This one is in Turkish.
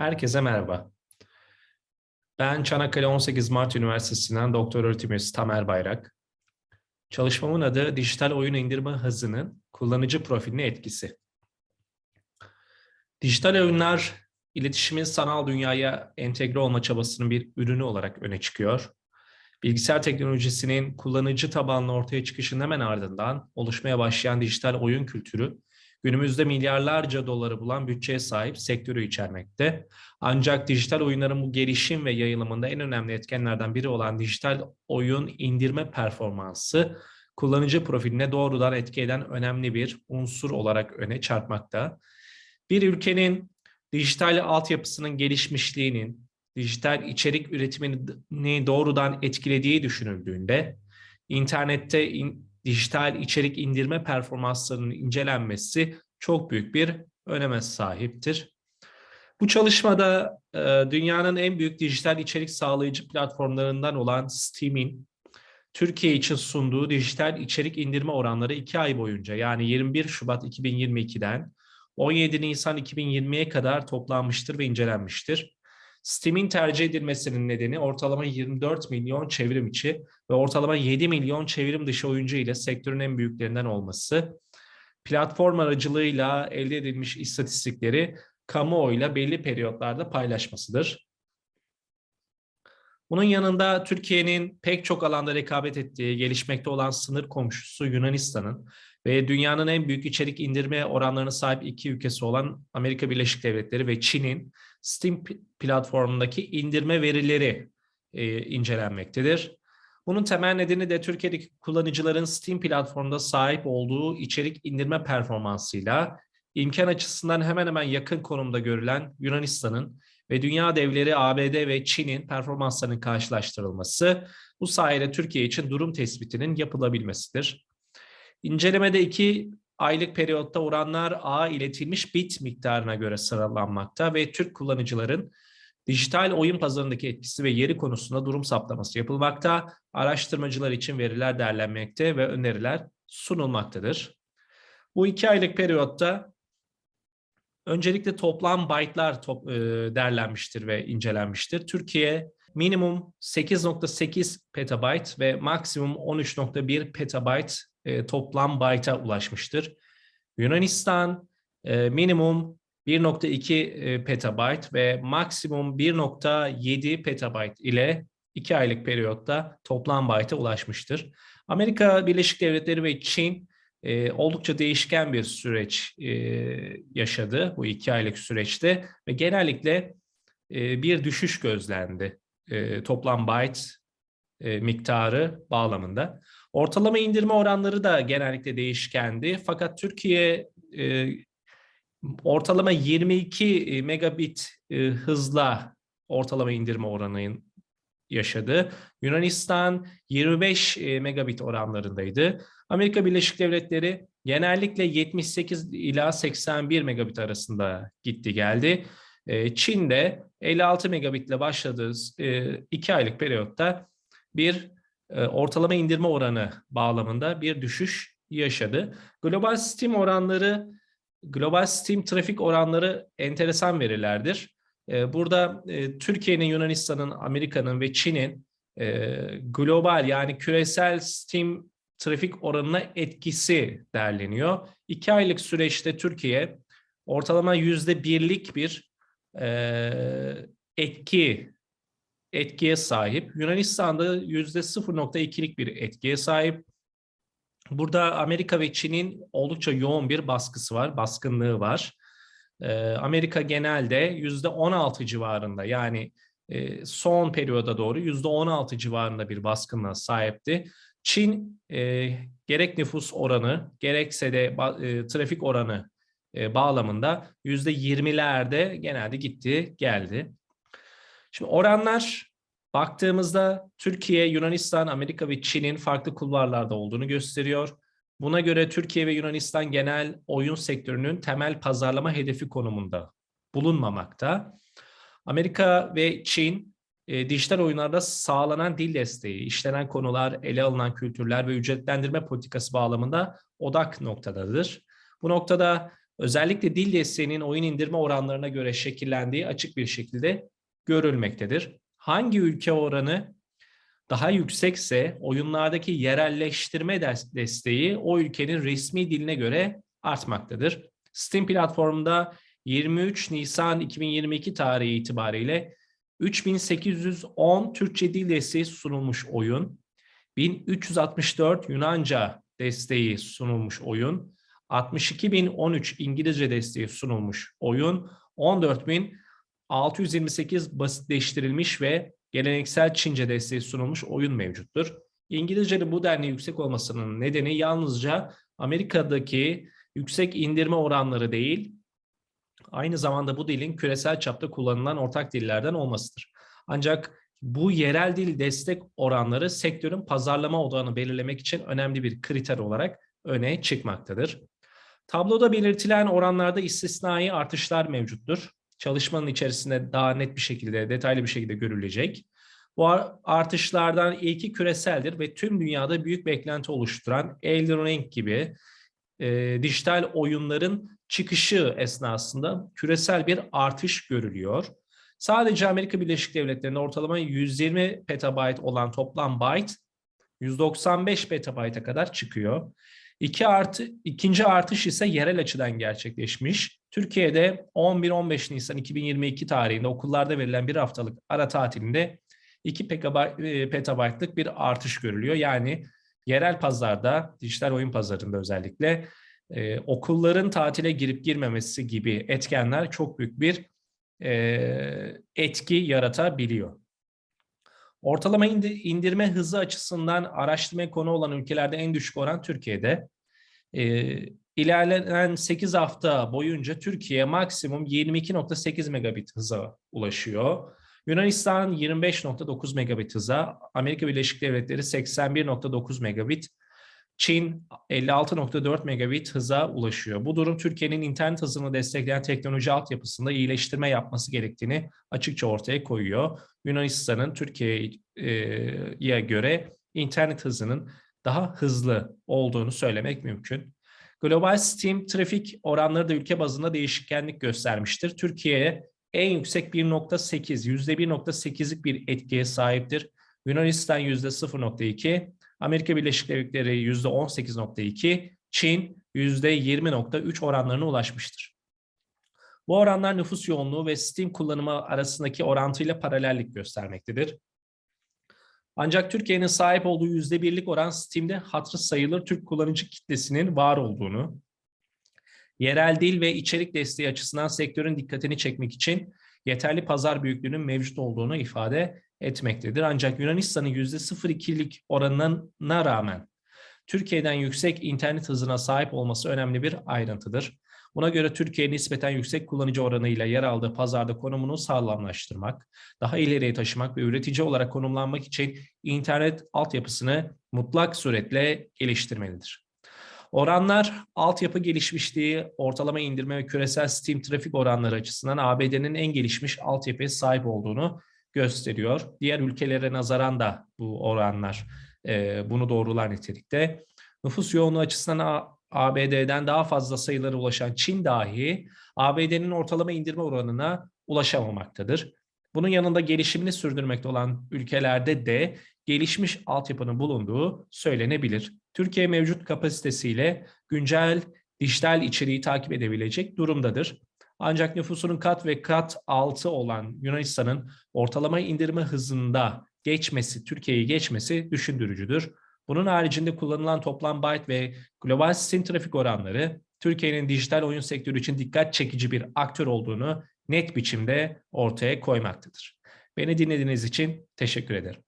Herkese merhaba. Ben Çanakkale 18 Mart Üniversitesi'nden doktor öğretim üyesi Tamer Bayrak. Çalışmamın adı Dijital Oyun İndirme Hızının Kullanıcı Profiline Etkisi. Dijital oyunlar iletişimin sanal dünyaya entegre olma çabasının bir ürünü olarak öne çıkıyor. Bilgisayar teknolojisinin kullanıcı tabanlı ortaya çıkışının hemen ardından oluşmaya başlayan dijital oyun kültürü günümüzde milyarlarca doları bulan bütçeye sahip sektörü içermekte. Ancak dijital oyunların bu gelişim ve yayılımında en önemli etkenlerden biri olan dijital oyun indirme performansı kullanıcı profiline doğrudan etki eden önemli bir unsur olarak öne çarpmakta. Bir ülkenin dijital altyapısının gelişmişliğinin, dijital içerik üretimini doğrudan etkilediği düşünüldüğünde, internette in, dijital içerik indirme performanslarının incelenmesi çok büyük bir öneme sahiptir. Bu çalışmada e, dünyanın en büyük dijital içerik sağlayıcı platformlarından olan Steam'in Türkiye için sunduğu dijital içerik indirme oranları 2 ay boyunca yani 21 Şubat 2022'den 17 Nisan 2020'ye kadar toplanmıştır ve incelenmiştir. Steam'in tercih edilmesinin nedeni ortalama 24 milyon çevrim içi ve ortalama 7 milyon çevrim dışı oyuncu ile sektörün en büyüklerinden olması. Platform aracılığıyla elde edilmiş istatistikleri kamuoyuyla belli periyotlarda paylaşmasıdır. Bunun yanında Türkiye'nin pek çok alanda rekabet ettiği, gelişmekte olan sınır komşusu Yunanistan'ın ve dünyanın en büyük içerik indirme oranlarına sahip iki ülkesi olan Amerika Birleşik Devletleri ve Çin'in Steam platformundaki indirme verileri e, incelenmektedir. Bunun temel nedeni de Türkiye'deki kullanıcıların Steam platformunda sahip olduğu içerik indirme performansıyla imkan açısından hemen hemen yakın konumda görülen Yunanistan'ın ve dünya devleri ABD ve Çin'in performanslarının karşılaştırılması bu sayede Türkiye için durum tespitinin yapılabilmesidir. İncelemede iki aylık periyotta oranlar A iletilmiş bit miktarına göre sıralanmakta ve Türk kullanıcıların dijital oyun pazarındaki etkisi ve yeri konusunda durum saptaması yapılmakta, araştırmacılar için veriler derlenmekte ve öneriler sunulmaktadır. Bu iki aylık periyotta öncelikle toplam byte'lar top, e, derlenmiştir ve incelenmiştir. Türkiye minimum 8.8 petabyte ve maksimum 13.1 petabyte e, toplam byte'a ulaşmıştır. Yunanistan e, minimum 1.2 e, petabyte ve maksimum 1.7 petabyte ile 2 aylık periyotta toplam byte'a ulaşmıştır. Amerika Birleşik Devletleri ve Çin e, oldukça değişken bir süreç e, yaşadı bu 2 aylık süreçte ve genellikle e, bir düşüş gözlendi e, toplam byte e, miktarı bağlamında. Ortalama indirme oranları da genellikle değişkendi. Fakat Türkiye e, ortalama 22 megabit e, hızla ortalama indirme oranını yaşadı. Yunanistan 25 e, megabit oranlarındaydı. Amerika Birleşik Devletleri genellikle 78 ila 81 megabit arasında gitti geldi. E, Çin de 56 megabitle başladığı 2 aylık periyotta bir ortalama indirme oranı bağlamında bir düşüş yaşadı. Global Steam oranları, global Steam trafik oranları enteresan verilerdir. Burada Türkiye'nin, Yunanistan'ın, Amerika'nın ve Çin'in global yani küresel Steam trafik oranına etkisi derleniyor. İki aylık süreçte Türkiye ortalama yüzde birlik bir etki etkiye sahip. Yunanistan'da yüzde 0.2'lik bir etkiye sahip. Burada Amerika ve Çin'in oldukça yoğun bir baskısı var, baskınlığı var. Ee, Amerika genelde yüzde 16 civarında yani e, son periyoda doğru yüzde 16 civarında bir baskınlığa sahipti. Çin e, gerek nüfus oranı gerekse de e, trafik oranı bağlamında yüzde 20'lerde genelde gitti geldi. Şimdi oranlar baktığımızda Türkiye, Yunanistan, Amerika ve Çin'in farklı kulvarlarda olduğunu gösteriyor. Buna göre Türkiye ve Yunanistan genel oyun sektörünün temel pazarlama hedefi konumunda bulunmamakta. Amerika ve Çin e, dijital oyunlarda sağlanan dil desteği, işlenen konular, ele alınan kültürler ve ücretlendirme politikası bağlamında odak noktadadır. Bu noktada özellikle dil desteğinin oyun indirme oranlarına göre şekillendiği açık bir şekilde görülmektedir. Hangi ülke oranı daha yüksekse oyunlardaki yerelleştirme des- desteği o ülkenin resmi diline göre artmaktadır. Steam platformunda 23 Nisan 2022 tarihi itibariyle 3810 Türkçe dil desteği sunulmuş oyun, 1364 Yunanca desteği sunulmuş oyun, 62.013 İngilizce desteği sunulmuş oyun, 14.628 basitleştirilmiş ve geleneksel Çince desteği sunulmuş oyun mevcuttur. İngilizcenin bu denli yüksek olmasının nedeni yalnızca Amerika'daki yüksek indirme oranları değil, aynı zamanda bu dilin küresel çapta kullanılan ortak dillerden olmasıdır. Ancak bu yerel dil destek oranları sektörün pazarlama odağını belirlemek için önemli bir kriter olarak öne çıkmaktadır. Tabloda belirtilen oranlarda istisnai artışlar mevcuttur. Çalışmanın içerisinde daha net bir şekilde, detaylı bir şekilde görülecek. Bu artışlardan ilki küreseldir ve tüm dünyada büyük beklenti oluşturan Elden Ring gibi e, dijital oyunların çıkışı esnasında küresel bir artış görülüyor. Sadece Amerika Birleşik Devletleri'nde ortalama 120 petabayt olan toplam byte 195 petabayta kadar çıkıyor. İki artı, ikinci artış ise yerel açıdan gerçekleşmiş. Türkiye'de 11-15 Nisan 2022 tarihinde okullarda verilen bir haftalık ara tatilinde 2 petabaytlık bir artış görülüyor. Yani yerel pazarda, dijital oyun pazarında özellikle e, okulların tatile girip girmemesi gibi etkenler çok büyük bir e, etki yaratabiliyor. Ortalama indirme hızı açısından araştırmaya konu olan ülkelerde en düşük oran Türkiye'de. E, ilerleyen 8 hafta boyunca Türkiye maksimum 22.8 megabit hıza ulaşıyor. Yunanistan 25.9 megabit hıza, Amerika Birleşik Devletleri 81.9 megabit, Çin 56.4 megabit hıza ulaşıyor. Bu durum Türkiye'nin internet hızını destekleyen teknoloji altyapısında iyileştirme yapması gerektiğini açıkça ortaya koyuyor. Yunanistan'ın Türkiye'ye göre internet hızının daha hızlı olduğunu söylemek mümkün. Global Steam trafik oranları da ülke bazında değişkenlik göstermiştir. Türkiye en yüksek 1.8, %1.8'lik bir etkiye sahiptir. Yunanistan %0.2, Amerika Birleşik Devletleri %18.2, Çin %20.3 oranlarına ulaşmıştır. Bu oranlar nüfus yoğunluğu ve Steam kullanımı arasındaki orantıyla paralellik göstermektedir. Ancak Türkiye'nin sahip olduğu %1'lik oran Steam'de hatırı sayılır Türk kullanıcı kitlesinin var olduğunu, yerel dil ve içerik desteği açısından sektörün dikkatini çekmek için yeterli pazar büyüklüğünün mevcut olduğunu ifade etmektedir. Ancak Yunanistan'ın %0.2'lik oranına rağmen Türkiye'den yüksek internet hızına sahip olması önemli bir ayrıntıdır. Buna göre Türkiye nispeten yüksek kullanıcı oranıyla yer aldığı pazarda konumunu sağlamlaştırmak, daha ileriye taşımak ve üretici olarak konumlanmak için internet altyapısını mutlak suretle geliştirmelidir. Oranlar altyapı gelişmişliği, ortalama indirme ve küresel Steam trafik oranları açısından ABD'nin en gelişmiş altyapıya sahip olduğunu gösteriyor. Diğer ülkelere nazaran da bu oranlar e, bunu doğrular nitelikte. Nüfus yoğunluğu açısından ABD'den daha fazla sayılara ulaşan Çin dahi ABD'nin ortalama indirme oranına ulaşamamaktadır. Bunun yanında gelişimini sürdürmekte olan ülkelerde de gelişmiş altyapının bulunduğu söylenebilir. Türkiye mevcut kapasitesiyle güncel dijital içeriği takip edebilecek durumdadır. Ancak nüfusunun kat ve kat altı olan Yunanistan'ın ortalama indirme hızında geçmesi, Türkiye'yi geçmesi düşündürücüdür. Bunun haricinde kullanılan toplam byte ve global sistem trafik oranları Türkiye'nin dijital oyun sektörü için dikkat çekici bir aktör olduğunu net biçimde ortaya koymaktadır. Beni dinlediğiniz için teşekkür ederim.